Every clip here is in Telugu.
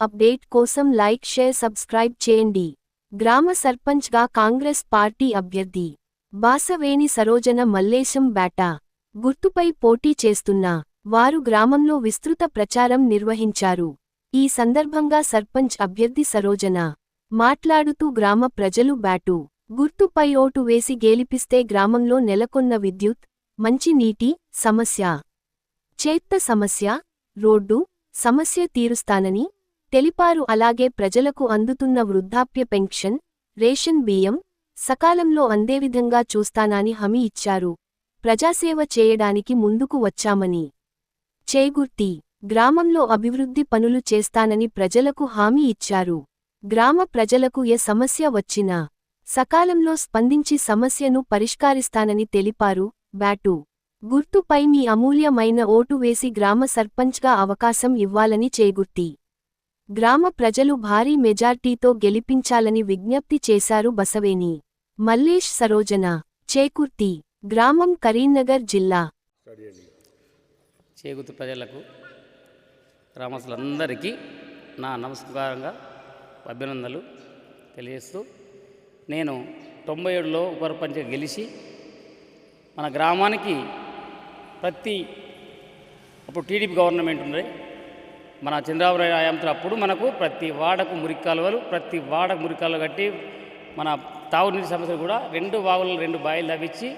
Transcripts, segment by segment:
అప్డేట్ కోసం లైక్ షేర్ సబ్స్క్రైబ్ చేయండి. గ్రామ సర్పంచ్గా కాంగ్రెస్ పార్టీ అభ్యర్థి బాసవేణి సరోజన మల్లేశం బేటా గుర్తుపై పోటీ చేస్తున్న వారు గ్రామంలో విస్తృత ప్రచారం నిర్వహించారు. ఈ సందర్భంగా సర్పంచ్ అభ్యర్థి సరోజన మాట్లాడుతూ గ్రామ ప్రజలు బ్యాటు గుర్తుపై ఓటు వేసి గేలిపిస్తే గ్రామంలో నెలకొన్న విద్యుత్ మంచినీటి సమస్య చేత్త సమస్య రోడ్డు సమస్య తీరుస్తానని తెలిపారు. అలాగే ప్రజలకు అందుతున్న వృద్ధాప్య పెన్షన్ రేషన్ బియ్యం సకాలంలో అందేవిధంగా చూస్తానని హామీ ఇచ్చారు. ప్రజాసేవ చేయడానికి ముందుకు వచ్చామని చేగుర్తి గ్రామంలో అభివృద్ధి పనులు చేస్తానని ప్రజలకు హామీ ఇచ్చారు. గ్రామ ప్రజలకు ఏ సమస్య వచ్చినా సకాలంలో స్పందించి సమస్యను పరిష్కరిస్తానని తెలిపారు. బ్యాటు. గుర్తుపై మీ అమూల్యమైన ఓటు వేసి గ్రామ సర్పంచ్గా అవకాశం ఇవ్వాలని చేగుర్తి గ్రామ ప్రజలు భారీ మెజార్టీతో గెలిపించాలని విజ్ఞప్తి చేశారు బసవేని. మల్లేష్ సరోజన చేకుర్తి గ్రామం కరీంనగర్ జిల్లా. చేకుర్తి ప్రజలకు గ్రామస్తులందరికీ నా నమస్కారంగా అభినందనలు తెలియజేస్తూ నేను తొంభై ఏడులో ఉపరపంచ గెలిచి మన గ్రామానికి ప్రతి అప్పుడు టీడీపీ గవర్నమెంట్ ఉంది మన చంద్రబాబు నాయుడు హయాంతో అప్పుడు మనకు ప్రతి వాడకు మురికి కాలువలు ప్రతి వాడకు మురికి కాలువలు కట్టి మన తాగునీటి సమస్యలు కూడా రెండు వాగులు రెండు బాయిలు తవ్వించి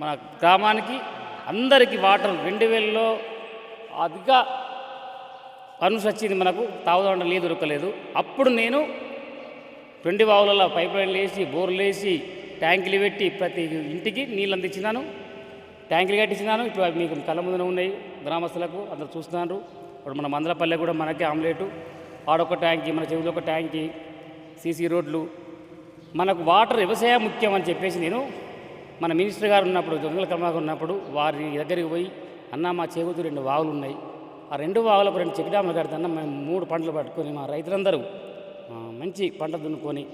మన గ్రామానికి అందరికీ వాటర్ రెండు వేలలో అధిక పనులు వచ్చింది మనకు తాగుదాండ లేదు దొరకలేదు. అప్పుడు నేను రెండు వాగులలో పైప్ లైన్లు వేసి బోర్లు వేసి ట్యాంకులు పెట్టి ప్రతి ఇంటికి నీళ్ళు అందించినాను. ట్యాంకులు కట్టించినాను. ఇప్పుడు అవి మీకు కళ్ళ ముందున ఉన్నాయి. గ్రామస్తులకు అందరు చూస్తున్నారు. ఇప్పుడు మన మందలపల్లె కూడా మనకే ఆమ్లెటు ఆడొక ట్యాంకి మన చెవిలో ఒక ట్యాంకి సీసీ రోడ్లు. మనకు వాటర్ వ్యవసాయం ముఖ్యం అని చెప్పేసి నేను మన మినిస్టర్ గారు ఉన్నప్పుడు దొంగల కర్మాగారు ఉన్నప్పుడు వారి దగ్గరికి పోయి అన్న మా చేగుతూ రెండు వాగులు ఉన్నాయి ఆ రెండు వాగులకు రెండు చెక్ డ్యాములు కడుతున్నా మేము మూడు పంటలు పట్టుకొని మా రైతులందరూ మంచి పంట దున్నుకొని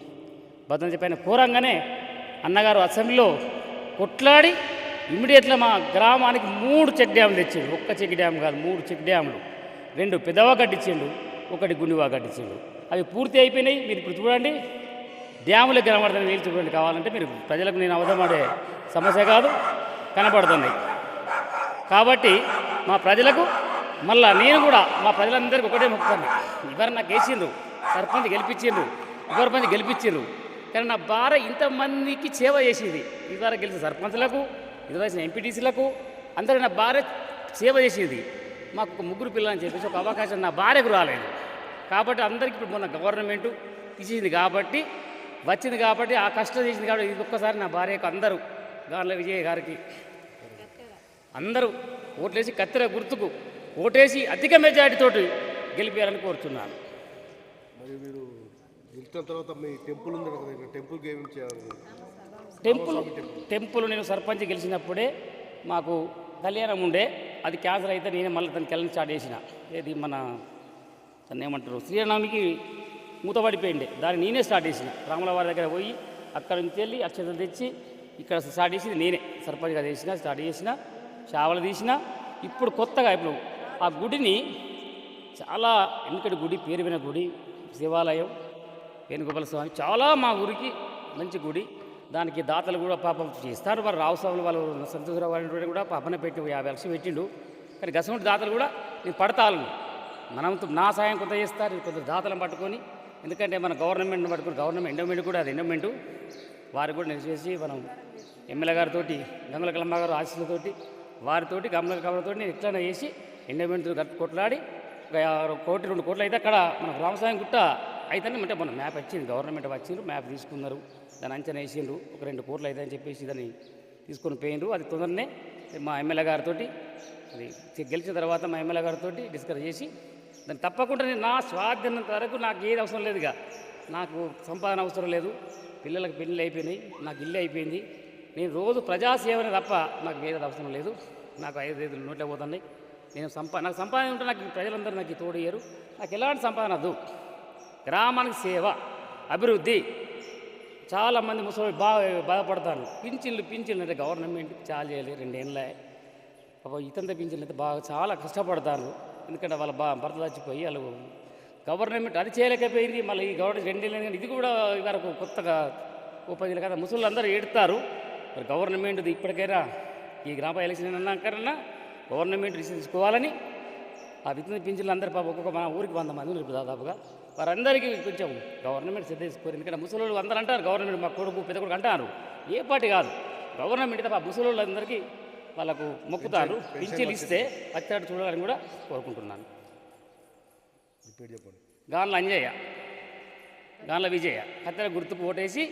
భద్రం చెప్పిన కూరంగానే అన్నగారు అసెంబ్లీలో కొట్లాడి ఇమ్మీడియట్గా మా గ్రామానికి మూడు చెక్ డ్యాములు తెచ్చాడు ఒక్క చెక్ డ్యామ్ కాదు మూడు చెక్ డ్యాములు రెండు పెదవ కట్టించిండు ఒకటి గుండివా కట్టించిండు. అవి పూర్తి అయిపోయినాయి. మీరు ఇప్పుడు చూడండి. డ్యాములు కనబడుతుంది నీళ్ళు చూడండి కావాలంటే మీరు ప్రజలకు నేను అవధమాడే సమస్య కాదు కనబడుతుంది కాబట్టి మా ప్రజలకు మళ్ళా నేను కూడా మా ప్రజలందరికీ ఒకటే మొక్కుతాను. ఎవరు నాకు వేసిండ్రు సర్పంచ్ గెలిపించిండ్రు ఎవరి మంది గెలిపించిండ్రు కానీ నా భార్య ఇంతమందికి సేవ చేసింది. ఇదివరకు గెలిచిన సర్పంచ్లకు ఇదివరకు ఎంపీటీసీలకు అందరూ నా భార్య సేవ చేసింది. మాకు ఒక ముగ్గురు పిల్లలని చెప్పేసి ఒక అవకాశం నా భార్యకు రాలేదు. కాబట్టి అందరికీ ఇప్పుడు మొన్న గవర్నమెంట్ ఇచ్చింది కాబట్టి వచ్చింది కాబట్టి ఆ కష్టం చేసింది కాబట్టి ఇది ఒక్కసారి నా భార్యకు అందరూ గార్ల విజయ్ గారికి అందరూ ఓట్లేసి కత్తెర గుర్తుకు ఓటేసి అధిక మెజారిటీతోటి గెలిపారని కోరుతున్నాను మరి మీరు గెలిచిన తర్వాత మీ టెంపుల్ ఉంది కదా చేయాలి టెంపుల్. టెంపుల్ నేను సర్పంచ్ గెలిచినప్పుడే మాకు కళ్యాణం ఉండే. అది క్యాన్సర్ అయితే నేనే మళ్ళీ దాన్ని కెళ్ళని స్టార్ట్ చేసిన. ఏది మన దాన్ని ఏమంటారు? శ్రీరామికి మూతపడిపోయిండే. దాన్ని నేనే స్టార్ట్ చేసిన. రాముల వారి దగ్గర పోయి అక్కడ నుంచి వెళ్ళి అక్షతలు తెచ్చి ఇక్కడ స్టార్ట్ చేసి నేనే. సర్పంచ్గా చేసిన స్టార్ట్ చేసిన చావలు తీసిన. ఇప్పుడు కొత్తగా ఇప్పుడు ఆ గుడిని చాలా వెనుకటి గుడి పేరు గుడి శివాలయం వేణుగోపాల స్వామి చాలా మా ఊరికి మంచి గుడి. దానికి దాతలు కూడా పాపం చేస్తారు. వారు రావు స్వాములు వాళ్ళు సంతోషరావు వారి కూడా పాపన పెట్టి యాభై లక్షలు పెట్టిండు. కానీ గసమంటి దాతలు కూడా నేను పడతాను మనం నా సాయం కొంత చేస్తారు కొంత దాతలను పట్టుకొని. ఎందుకంటే మన గవర్నమెంట్ని పట్టుకొని గవర్నమెంట్ ఎండోమెంట్ కూడా అది ఎండోమెంటు వారు కూడా నేను చేసి మనం ఎమ్మెల్యే గారితో గంగుల కలమ్మ గారు ఆశీస్సులతోటి వారితోటి గమల కమలతో నేను ఎట్లైనా చేసి ఎండోమెంట్ కొట్లాడి ఒక కోటి రెండు కోట్లు అయితే అక్కడ మన రామస్వామి గుట్ట అయితే అంటే మన మ్యాప్ వచ్చింది. గవర్నమెంట్ వచ్చిండ్రు మ్యాప్ తీసుకున్నారు. దాని అంచనా వేసిండ్రు. ఒక రెండు కోట్లు అయితే అని చెప్పేసి దాన్ని తీసుకొని పోయిండ్రు. అది తొందరనే మా ఎమ్మెల్యే గారితో అది గెలిచిన తర్వాత మా ఎమ్మెల్యే గారితో డిస్కస్ చేసి దాన్ని తప్పకుండా నేను నా స్వాధీనంత వరకు నాకు ఏది అవసరం లేదుగా. నాకు సంపాదన అవసరం లేదు. పిల్లలకు పెళ్ళి అయిపోయినాయి. నాకు ఇల్లు అయిపోయింది. నేను రోజు ప్రజాసేవనే తప్ప నాకు వేరే అవసరం లేదు. నాకు ఐదు ఐదు నోట్లే పోతున్నాయి. నేను సంపా నాకు సంపాదన ఉంటే నాకు ప్రజలందరూ నాకు తోడయ్యారు. నాకు ఎలాంటి సంపాదన వద్దు. గ్రామానికి సేవ అభివృద్ధి చాలామంది ముసలి బాగా బాధపడతాను పింఛన్లు పింఛన్లు అంటే గవర్నమెంట్ చాలా చేయాలి రెండేళ్ళే. పాపం ఇతంత పింఛన్లు అయితే బాగా చాలా కష్టపడతారు. ఎందుకంటే వాళ్ళ బా భర్త చచ్చిపోయి వాళ్ళు గవర్నమెంట్ అది చేయలేకపోయింది. మళ్ళీ ఈ గవర్నమెంట్ రెండు ఇది కూడా వరకు కొత్తగా ఉపయోగించాలి కదా ముసళ్ళు అందరూ ఏడుతారు. మరి గవర్నమెంట్ ఇప్పటికైనా ఈ గ్రామ ఎలక్షన్ అన్నాకన్నా గవర్నమెంట్ డిసిషన్ తీసుకోవాలని ఆ విత్తన పింఛన్లు అందరి పాప ఒక్కొక్క మన ఊరికి వంద మంది దాదాపుగా. వారందరికీ కొంచెం గవర్నమెంట్ శ్రద్ధ తీసుకోరు ఎందుకంటే ముసలోళ్ళు అందరూ అంటారు గవర్నమెంట్ మా కొడుకు పెద్ద కొడుకు అంటారు. ఏ పార్టీ కాదు. గవర్నమెంట్ తప్ప ముసలోళ్ళు అందరికీ వాళ్ళకు మొక్కుతారు పింఛన్లు ఇస్తే పచ్చాడు చూడాలని కూడా కోరుకుంటున్నాను. గాన్ల అంజయ్య గాన్ల విజయ కత్తెర గుర్తుకు ఓటేసి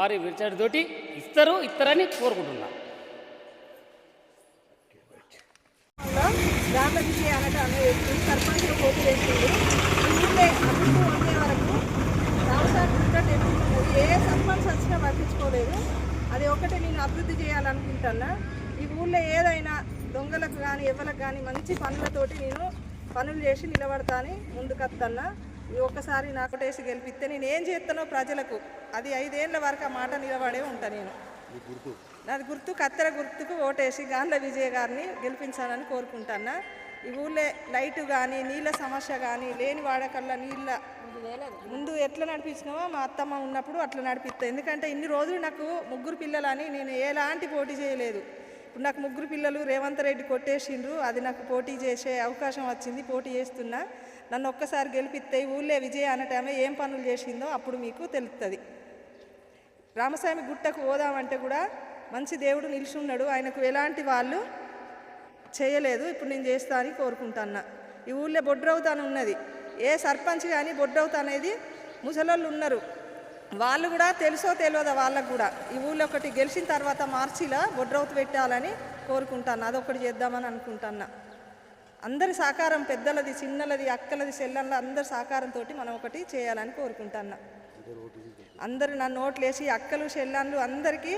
ఆరు విరిచాడుతోటి ఇస్తారు ఇస్తారని కోరుకుంటున్నాను విజయ అనగా పోటీ ఊళ్ళే అభివృద్ధి పొందే వరకు గుట్ట టెంపుల్ ఉన్నది ఏ సర్పంచ్ వచ్చినా పట్టించుకోలేదు. అది ఒకటి నేను అభివృద్ధి చేయాలనుకుంటున్నా. ఈ ఊళ్ళో ఏదైనా దొంగలకు కానీ ఎవరికి కానీ మంచి పనులతోటి నేను పనులు చేసి నిలబడతా అని ముందుకొస్తున్నా ఈ ఒక్కసారి నాకు టేసి గెలిపిస్తే నేను ఏం చేస్తానో ప్రజలకు. అది ఐదేళ్ళ వరకు ఆ మాట నిలబడే ఉంటా నేను. నాది గుర్తు కత్తెర గుర్తుకు ఓటేసి గాండ్ల విజయ గారిని గెలిపించాలని కోరుకుంటున్నా. ఈ ఊళ్ళో లైటు కానీ నీళ్ళ సమస్య కానీ లేని వాడకల్లా నీళ్ళ ముందు ఎట్లా నడిపించినామో మా అత్తమ్మ ఉన్నప్పుడు అట్లా నడిపిస్తా ఎందుకంటే ఇన్ని రోజులు నాకు ముగ్గురు పిల్లలని నేను ఎలాంటి పోటీ చేయలేదు. ఇప్పుడు నాకు ముగ్గురు పిల్లలు రేవంత్ రెడ్డి కొట్టేసిండ్రు అది నాకు పోటీ చేసే అవకాశం వచ్చింది పోటీ చేస్తున్నా. నన్ను ఒక్కసారి గెలిపిస్తే ఊళ్ళే ఊళ్ళో విజయ అనటమే ఏం పనులు చేసిందో అప్పుడు మీకు తెలుస్తుంది రామస్వామి గుట్టకు పోదామంటే కూడా మంచి దేవుడు నిల్చున్నాడు ఆయనకు ఎలాంటి వాళ్ళు చేయలేదు ఇప్పుడు నేను చేస్తా అని కోరుకుంటున్నా ఈ ఊళ్ళో బొడ్రవుతాను ఉన్నది. ఏ సర్పంచ్ కానీ బొడ్రవుతా అనేది ముసలోళ్ళు ఉన్నారు. వాళ్ళు కూడా తెలుసో తెలియదా వాళ్ళకు కూడా. ఈ ఊళ్ళో ఒకటి గెలిచిన తర్వాత మార్చిలో బొడ్రవుతు పెట్టాలని కోరుకుంటాను అదొకటి చేద్దామని అనుకుంటున్నా అందరి సహకారం పెద్దలది చిన్నలది అక్కలది చెల్లెళ్ళ అందరి సహకారంతో మనం ఒకటి చేయాలని కోరుకుంటున్నా అందరూ నన్ను ఓట్లేసి అక్కలు చెల్లెళ్ళు అందరికీ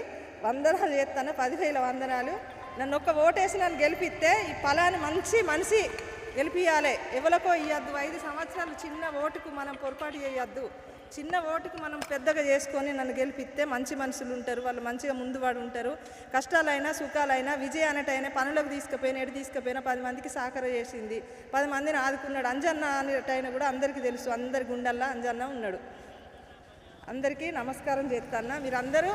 వందనాలు చేస్తాను. పదివేల వందనాలు. నన్ను ఒక్క ఓటేసి నన్ను గెలిపిస్తే ఈ ఫలాన్ని మంచి మనిషి గెలిపియాలి. ఎవరికో ఇవ్వద్దు ఐదు సంవత్సరాలు చిన్న ఓటుకు మనం పొరపాటు చేయొద్దు. చిన్న ఓటుకు మనం పెద్దగా చేసుకొని నన్ను గెలిపిస్తే మంచి మనుషులు ఉంటారు. వాళ్ళు మంచిగా ముందువాడు ఉంటారు. కష్టాలైనా సుఖాలైనా విజయ అనేటైనా పనులకు తీసుకుపోయిన ఎటు తీసుకుపోయినా పది మందికి సహకారం చేసింది. పది మందిని ఆదుకున్నాడు. అంజన్న అనేటైనా కూడా అందరికీ తెలుసు. అందరి గుండెల్లో అంజన్న ఉన్నాడు. అందరికీ నమస్కారం చేస్తాను మీరందరూ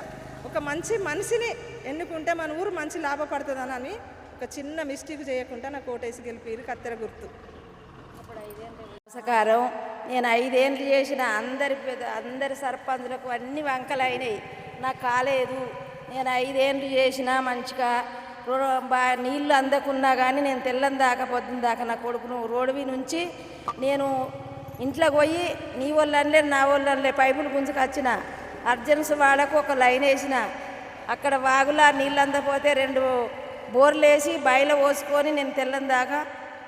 ఒక మంచి మనిషిని ఎన్నుకుంటే మన ఊరు మంచి లాభపడుతుందని ఒక చిన్న మిస్టేక్ చేయకుండా నాకు ఓటేసి గెలిపిరు కత్తెర గుర్తు. నమస్కారం నేను ఐదేళ్ళు చేసిన అందరి పెద్ద అందరి సర్పంచులకు అన్ని వంకలు అయినాయి నాకు కాలేదు. నేను ఐదేళ్ళు చేసిన మంచిగా బా నీళ్ళు అందకున్నా కానీ నేను తెల్లని దాకా పొద్దున్న దాకా నా కొడుకును రోడ్డు నుంచి నేను ఇంట్లోకి పోయి నీ వాళ్ళనిలే నా వాళ్ళనిలే పైపులు గుంజుకొచ్చిన. అర్జెన్స్ వాడకు ఒక లైన్ వేసిన. అక్కడ వాగులా నీళ్ళు అందపోతే రెండు బోర్లు వేసి బయలు పోసుకొని నేను తెల్లని దాకా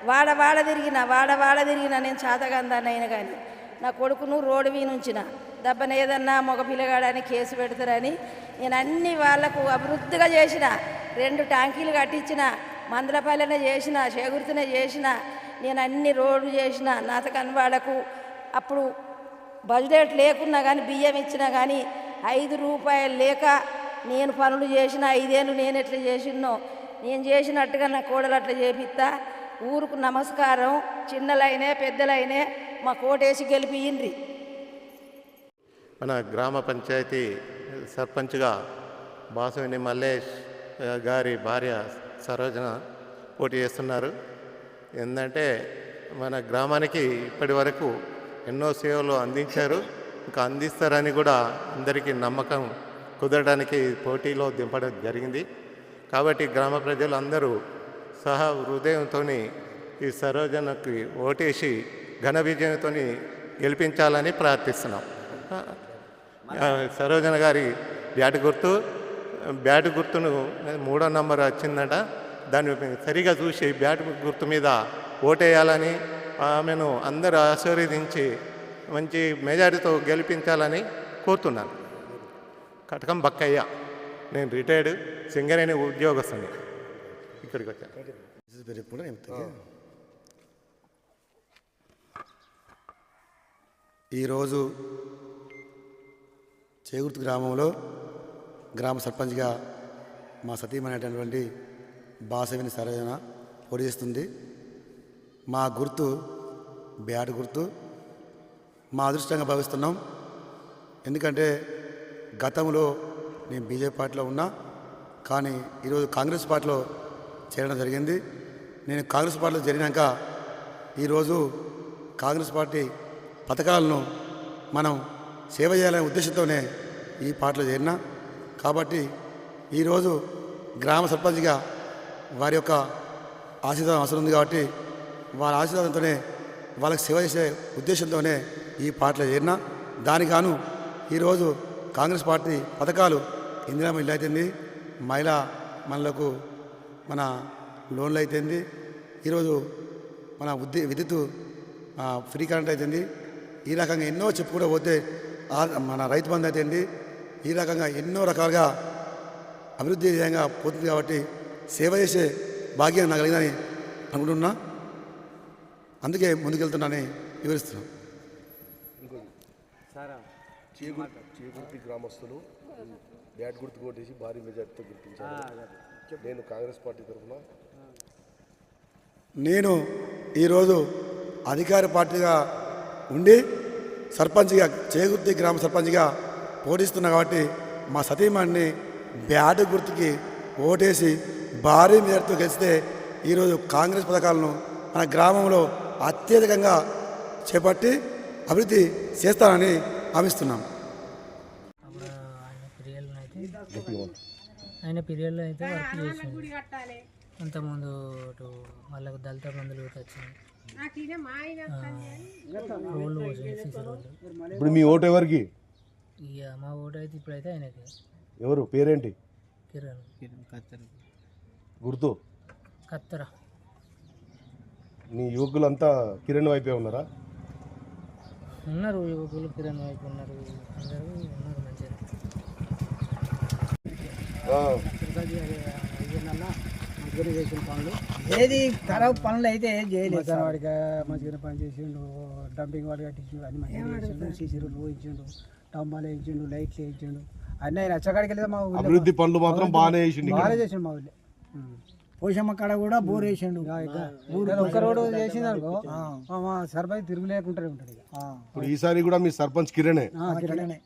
వాడ వాడ తిరిగిన వాడ వాడ తిరిగిన నేను చాతగందానైనా కానీ నా కొడుకును రోడ్డు వీనుంచిన దెబ్బన ఏదన్నా మగ పిల్లగాడని కేసు పెడతారని నేను అన్ని వాళ్ళకు అభివృద్ధిగా చేసిన. రెండు ట్యాంకీలు కట్టించిన మందలపల్లెన చేసిన చేగుర్తిన చేసిన. నేను అన్ని రోడ్లు చేసిన. నాతకన్ వాళ్ళకు అప్పుడు బడ్జెట్ లేకున్నా కానీ బియ్యం ఇచ్చినా కానీ ఐదు రూపాయలు లేక నేను పనులు చేసిన ఐదేళ్ళు నేను ఎట్లా చేసినో నేను చేసినట్టుగా నా కోడలు అట్లా చేపిస్తా ఊరుకు నమస్కారం. చిన్నలైనే పెద్దలైనే మా కోటేసి గెలిపియండ్రి మన గ్రామ పంచాయతీ సర్పంచ్గా బాసవిని మల్లేష్ గారి భార్య సరోజన పోటీ చేస్తున్నారు. ఏంటంటే మన గ్రామానికి ఇప్పటి వరకు ఎన్నో సేవలు అందించారు. ఇంకా అందిస్తారని కూడా అందరికీ నమ్మకం కుదరడానికి పోటీలో దింపడం జరిగింది. కాబట్టి గ్రామ ప్రజలు అందరూ సహా హృదయంతో ఈ సరోజనకి ఓటేసి ఘన విజయంతో గెలిపించాలని ప్రార్థిస్తున్నాం. సరోజన గారి బ్యాట్ గుర్తు బ్యాట్ గుర్తును మూడో నంబర్ వచ్చిందట. దాన్ని సరిగా చూసి బ్యాట్ గుర్తు మీద ఓటేయాలని ఆమెను అందరూ ఆశీర్వదించి మంచి మెజారిటీతో గెలిపించాలని కోరుతున్నాను. కటకం బక్కయ్య నేను రిటైర్డ్ సింగరేణి ఉద్యోగస్తుని. ఇక్కడికి వచ్చాను ఈరోజు చేగుర్తి గ్రామంలో గ్రామ సర్పంచ్గా మా సతీమణైనటువంటి బాసవిని సరజన పోటీ చేస్తుంది. మా గుర్తు బ్యాట్ గుర్తు మా అదృష్టంగా భావిస్తున్నాం. ఎందుకంటే గతంలో నేను బీజేపీ పార్టీలో ఉన్నా కానీ ఈరోజు కాంగ్రెస్ పార్టీలో చేరడం జరిగింది. నేను కాంగ్రెస్ పార్టీలో జరిగినాక ఈరోజు కాంగ్రెస్ పార్టీ పథకాలను మనం సేవ చేయాలనే ఉద్దేశంతోనే ఈ పార్టీలో చేరిన. కాబట్టి ఈరోజు గ్రామ సర్పంచ్గా వారి యొక్క ఆశీర్వాదం అవసరం ఉంది కాబట్టి వారి ఆశీర్వాదంతోనే వాళ్ళకి సేవ చేసే ఉద్దేశంతోనే ఈ పార్టీలో చేరిన దానికి గాను ఈరోజు కాంగ్రెస్ పార్టీ పథకాలు ఇందిరా ఇల్లు అయితేంది మహిళా మనలకు మన లోన్లు అయితేంది ఈరోజు మన ఉద్ది విద్యుత్ ఫ్రీ కరెంట్ అయితేంది ఈ రకంగా ఎన్నో చెప్పుకుంటూ పోతే మన రైతు బంధు అయితేంది ఈ రకంగా ఎన్నో రకాలుగా అభివృద్ధి విధంగా పోతుంది కాబట్టి సేవ చేసే భాగ్యం నాకు కలిగిందని అనుకుంటున్నా. అందుకే ముందుకెళ్తున్నానని వివరిస్తున్నాను చేగుర్ చేగుర్తి గ్రామస్తులు బ్యాట్ గుర్తు కొట్టేసి భారీ మెజార్టీతో గెలిపించారు. నేను కాంగ్రెస్ పార్టీ తరఫున నేను ఈరోజు అధికార పార్టీగా ఉండి సర్పంచ్గా చేగుర్తి గ్రామ సర్పంచ్గా పోటీస్తున్నా కాబట్టి మా సతీమణిని బ్యాట్ గుర్తుకి ఓటేసి భారీ మేరతో గెలిస్తే ఈరోజు కాంగ్రెస్ పథకాలను మన గ్రామంలో అత్యధికంగా చేపట్టి అభివృద్ధి చేస్తానని హామీస్తున్నాం అప్పుడు ఆయన పీరియడ్లో అయితే వర్క్ చేసిండు. అంతకుముందు అటు వాళ్ళకు దళిత బంధువులు వచ్చింది రోడ్లు ఇప్పుడు మీ ఓటు ఎవరికి? ఇక మా ఓటు అయితే ఇప్పుడైతే ఆయనకి. ఎవరు? పేరేంటి? కిరణ్. కత్తెర గుర్తు. కత్తెర. నీ యువకులంతా కిరణ్ వైపే ఉన్నారా? ఉన్నారు యువకులు కిరణ్ వైపు ఉన్నారు అందరూ ఉన్నారు మంచిగా. ఏది ఖరాబ్ పనులు అయితే చేయలేదు. వాడికి మంచిగా పని చేసిండు డంపింగ్ వాడు కట్టించిండు అన్ని మంచిగా సీసీ రోడ్లు పోయించిండు డంబాలు వేయించిండు లైట్లు వేయించిండు. అన్నీ ఆయన అచ్చకాడికి వెళ్ళి మా ఊళ్ళో అభివృద్ధి పనులు మాత్రం బాగానే చేసిండు బాగా చేసిండు మా ఊళ్ళో. పోషమ్మ కాడ కూడా బోర్ వేసిండు. ఒక రోడ్డు చేసింది అనుకో. మా సర్పంచ్ తిరుగులేకుంటూనే ఉంటాడు ఇప్పుడు ఈసారి కూడా మీ సర్పంచ్ కిరణే. ఆ, కిరణే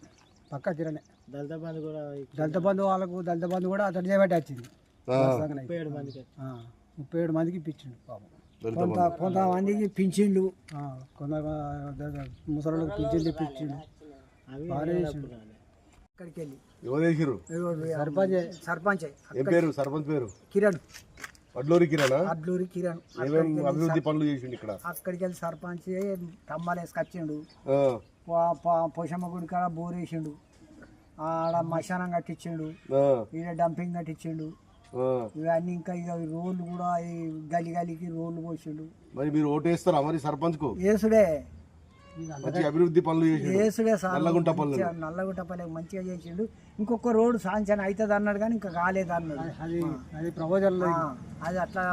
పక్క కిరణే. దళిత బంధు కూడా దళిత బంధు వాళ్ళకు దళిత బంధు కూడా అతడు చేయబట్టి వచ్చింది. ఆ, ముప్పై ఏడు మందికి. ముప్పై ఏడు మందికి ఇప్పించిండు పాపం. కొంత కొంతమందికి పింఛన్లు కొంత ముసలికి పింఛన్లు ఇప్పించిండు. బాగానే చేసిండు. అక్కడికి వెళ్ళి ఎవరు? సర్పంచ్. సర్పంచ్. ఏం పేరు? సర్పంచ్ పేరు? కిరణ్. వడ్లూరి కిరణా? అడ్లూరి కిరణ్. అభివృద్ధి పనులు చేసిండు ఇక్కడ? అక్కడికి వెళ్ళి సర్పంచ్ తమ్మాలు వేసుకొచ్చిండు. పోషమ్మ గుడి కాడ బోర్ వేసిండు. ఆడ మశానం కట్టించిండు. ఈడ డంపింగ్ కట్టించిండు. ఇవన్నీ ఇంకా ఇక రోడ్లు కూడా ఈ గలి గలికి రోడ్లు పోసిండు. మరి మీరు ఓటు వేస్తారా మరి సర్పంచ్కు అభివృద్ధి పనులు చేసిండు. ఏసుడే సార్. నల్లగుంట పనులు. మంచిగా నల్లగుంట పల్లె మంచిగా చేసిండు. ఇంకొక రోడ్డు సాంక్షన్ అవుతుంది అన్నాడు కానీ ఇంకా కాలేదు అన్నాడు. అది అది ప్రపోజల్ అది అట్లా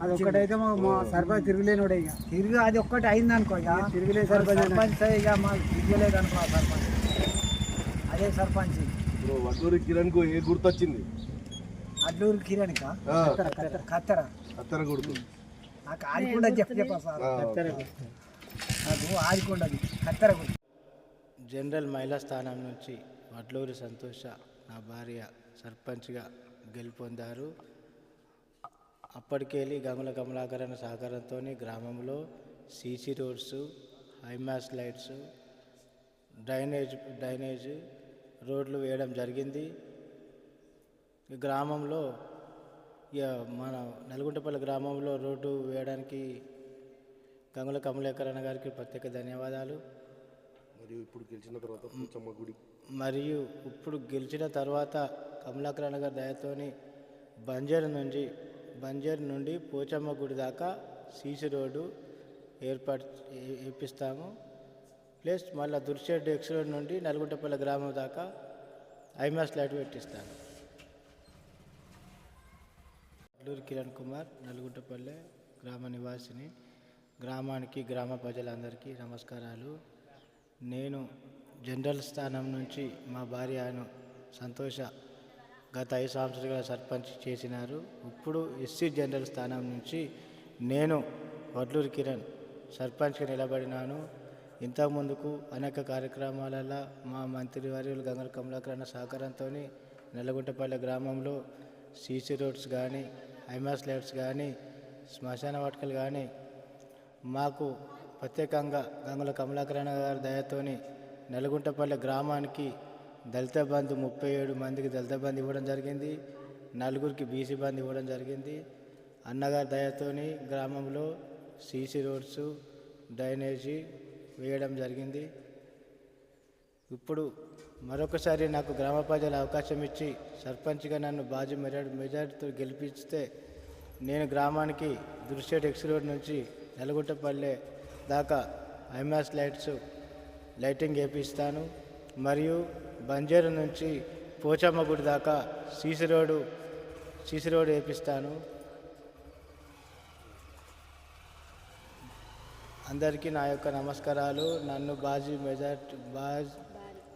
అది ఒక్కటైతే మా సర్పంచ్ తిరుగులేనుడే ఇక. తిరిగి అది ఒక్కటి అయింది అనుకో ఇక. తిరుగులేదు సర్పంచ్ ఇక మా తిరగలేదు అనుకో సర్పంచ్. అదే సర్పంచ్. ఇప్పుడు వడ్లూరి కిరణ్కు ఏ గుర్తొచ్చింది? అడ్లూరు కిరణ్ కత్తెర అత్తర గుర్తు. నాకు ఆడికుండా చెప్ప చెప్పా సార్. ఆ, నాకు ఆడికుండదు కత్తెర గుర్తు. జనరల్ మహిళా స్థానం నుంచి వడ్లూరి సంతోష నా భార్య సర్పంచ్గా గెలుపొందారు. అప్పటికెళ్ళి గమల కమలాకరణ సహకారంతో గ్రామంలో CC roads high mast lights drainage drainage రోడ్లు వేయడం జరిగింది. ఈ గ్రామంలో ఇక మన నల్గొండపల్లి గ్రామంలో రోడ్డు వేయడానికి గంగుల కమలేకరణ గారికి ప్రత్యేక ధన్యవాదాలు. మరియు ఇప్పుడు గెలిచిన తర్వాత గుడి మరియు ఇప్పుడు గెలిచిన తర్వాత కమలాకరణ గారి దయతోని బంజర్ నుంచి బంజర్ నుండి పోచమ్మ గుడి దాకా సీసీ రోడ్డు ఏర్పాటు వేపిస్తాము ప్లస్ మళ్ళీ దుర్షెడ్ ఎక్స్ రోడ్ నుండి నల్గొండపల్లి గ్రామం దాకా ఐమాస్ లైట్ పెట్టిస్తాను అల్లూరి కిరణ్ కుమార్ నల్గొండపల్లె గ్రామ నివాసిని గ్రామానికి గ్రామ ప్రజలందరికీ నమస్కారాలు. నేను జనరల్ స్థానం నుంచి మా భార్యను సంతోష గత ఐదు సంవత్సరాలుగా సర్పంచ్ చేసినారు. ఇప్పుడు ఎస్సీ జనరల్ స్థానం నుంచి నేను వడ్లూరి కిరణ్ సర్పంచ్గా నిలబడినాను. ఇంతకుముందుకు అనేక కార్యక్రమాలలో మా మంత్రివర్యులు గంగల కమలాకరణ సహకారంతో నల్లగుంటపల్లె గ్రామంలో సీసీ రోడ్స్ కానీ ఐమాస్ లైట్స్ కానీ శ్మశాన వాటికలు కానీ మాకు ప్రత్యేకంగా గంగుల కమలాకరణ గారి దయతోని నల్గొంటపల్లె గ్రామానికి దళిత బంధు ముప్పై ఏడు మందికి దళిత బంధు ఇవ్వడం జరిగింది. నలుగురికి బీసీ బంధు ఇవ్వడం జరిగింది. అన్నగారి దయతోని గ్రామంలో సీసీ రోడ్స్ డ్రైనేజీ వేయడం జరిగింది. ఇప్పుడు మరొకసారి నాకు గ్రామ ప్రజలు అవకాశం ఇచ్చి సర్పంచ్గా నన్ను బాజీ మెజార్ మెజార్టీతో గెలిపిస్తే నేను గ్రామానికి దృశ్య ఎక్స్ రోడ్ నుంచి నల్గొంటపల్లె దాకా ఐమాస్ లైట్స్ లైటింగ్ వేపిస్తాను. మరియు బంజేరు నుంచి పోచమ్మ గుడి దాకా సీసీ రోడ్డు సీసీ రోడ్ వేపిస్తాను. అందరికీ నా యొక్క నమస్కారాలు. నన్ను బాజీ మెజార్ట్ బాజ్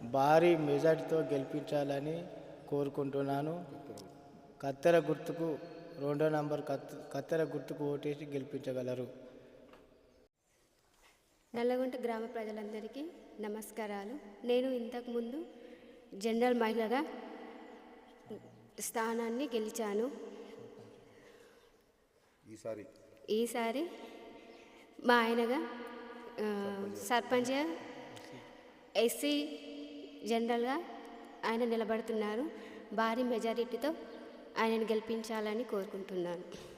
భారీ మెజార్టీతో గెలిపించాలని కోరుకుంటున్నాను. కత్తెర గుర్తుకు రెండో నంబర్ కత్ కత్తెర గుర్తుకు ఓటేసి గెలిపించగలరు. నల్లగొంట గ్రామ ప్రజలందరికీ నమస్కారాలు. నేను ఇంతకుముందు జనరల్ మహిళగా స్థానాన్ని గెలిచాను. ఈసారి? ఈసారి మా ఆయనగా సర్పంచ్ ఎస్సీ జనరల్గా ఆయన నిలబడుతున్నారు. భారీ మెజారిటీతో ఆయనను గెలిపించాలని కోరుకుంటున్నాను.